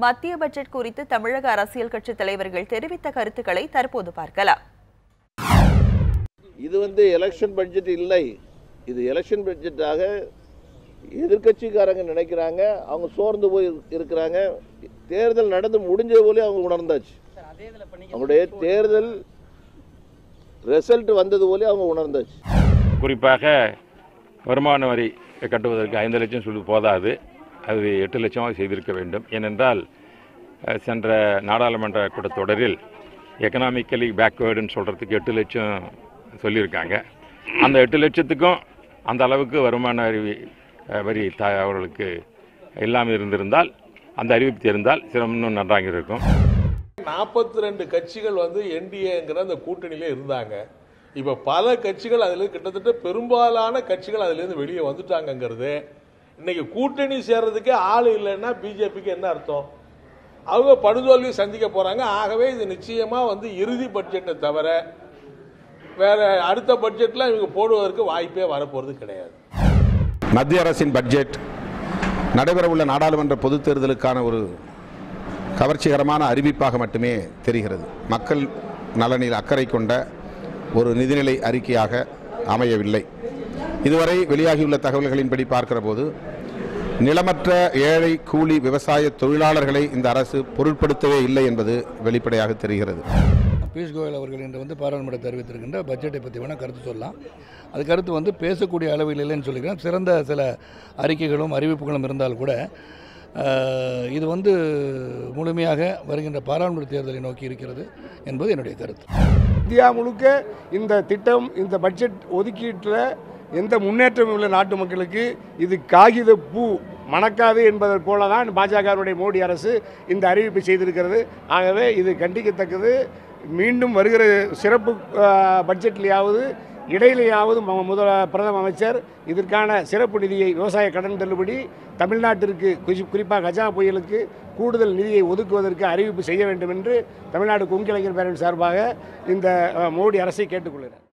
மத்திய பட்ஜெட் குறித்து தமிழக அரசியல் கட்சி தலைவர்கள் தெரிவித்த கருத்துக்களை தற்போது பார்க்கலாம். இது வந்து எலெக்ஷன் பட்ஜெட் இல்லை. இது எலெக்ஷன் பட்ஜெட்டாக எதிர்க்கட்சிக்காரங்க நினைக்கிறாங்க. அவங்க சோர்ந்து போய் இரு- இருக்கிறாங்க. தேர்தல் நடந்து முடிஞ்ச போலே அவங்க உணர்ந்தாச்சு. அவங்களுடைய தேர்தல் ரிசல்ட் வந்தது போலே அவங்க உணர்ந்தாச்சு. குறிப்பாக வருமான வரி கட்டுவதற்கு ஐந்து லட்சம் சொல்லி போதாது. அது எட்டு லட்சமாக செய்திருக்க வேண்டும். ஏனென்றால் சென்ற நாடாளுமன்ற கூட்டத்தொடரில் எக்கனாமிக்கலி பேக்வேர்டுன்னு சொல்கிறதுக்கு எட்டு லட்சம் சொல்லியிருக்காங்க. அந்த எட்டு லட்சத்துக்கும் அந்த அளவுக்கு வருமான அறிவி வரி த அவர்களுக்கு இல்லாமல் இருந்திருந்தால் அந்த அறிவிப்பு தெரிந்தால் சிரமம் நன்றாக இருக்கும். நாற்பத்தி ரெண்டு கட்சிகள் வந்து என்டிஏங்கிற அந்த கூட்டணியிலே இருந்தாங்க. இப்போ பல கட்சிகள் அதில் கிட்டத்தட்ட பெரும்பாலான கட்சிகள் அதிலேருந்து வெளியே வந்துட்டாங்கங்கிறது இன்னைக்கு கூட்டணி சேர்றதுக்கே ஆள் இல்லைன்னா பிஜேபிக்கு என்ன அர்த்தம்? அவங்க படுதோல்வி சந்திக்க போறாங்க. ஆகவே இது நிச்சயமா வந்து இறுதி பட்ஜெட்டை தவிர வேற அடுத்த பட்ஜெட்ல இவங்க போடுவதற்கு வாய்ப்பே வரப்போறது கிடையாது. மத்திய அரசின் பட்ஜெட் நடைபெறவுள்ள நாடாளுமன்ற பொதுத் தேர்தலுக்கான ஒரு கவர்ச்சிகரமான அறிவிப்பாக மட்டுமே தெரிகிறது. மக்கள் நலனில் அக்கறை கொண்ட ஒரு நிதிநிலை அறிக்கையாக அமையவில்லை. இதுவரை வெளியாகியுள்ள தகவல்களின்படி பார்க்கிற போது நிலமற்ற ஏழை கூலி விவசாய தொழிலாளர்களை இந்த அரசு பொருட்படுத்தவே இல்லை என்பது வெளிப்படையாக தெரிகிறது. பியூஷ் கோயல் அவர்கள் இன்று வந்து பாராளுமன்றத்தில் அறிவித்திருக்கின்ற பட்ஜெட்டை பற்றி வேணால் கருத்து சொல்லலாம். அது கருத்து வந்து பேசக்கூடிய அளவில் இல்லைன்னு சொல்லிக்கிறேன் சிறந்த சில அறிக்கைகளும் அறிவிப்புகளும் இருந்தால் கூட இது வந்து முழுமையாக வருகின்ற பாராளுமன்ற தேர்தலை நோக்கி இருக்கிறது என்பது என்னுடைய கருத்து. இந்தியா முழுக்க இந்த திட்டம் இந்த பட்ஜெட் ஒதுக்கீட்டில் எந்த முன்னேற்றமும் இல்லை நாட்டு மக்களுக்கு. இது காகித பூ மணக்காது என்பதை போல தான் பாஜகவுடைய மோடி அரசு இந்த அறிவிப்பை செய்திருக்கிறது. ஆகவே இது கண்டிக்கத்தக்கது. மீண்டும் வருகிற சிறப்பு பட்ஜெட்லேயாவது இடையிலேயாவது முதல பிரதம அமைச்சர் இதற்கான சிறப்பு நிதியை விவசாய கடன் தள்ளுபடி தமிழ்நாட்டிற்கு குறி- குறிப்பாக கஜா புயலுக்கு கூடுதல் நிதியை ஒதுக்குவதற்கு அறிவிப்பு செய்ய வேண்டும் என்று தமிழ்நாடு கொங்கிளைஞர் பேரவை சார்பாக இந்த மோடி அரசை கேட்டுக்கொள்கிறார்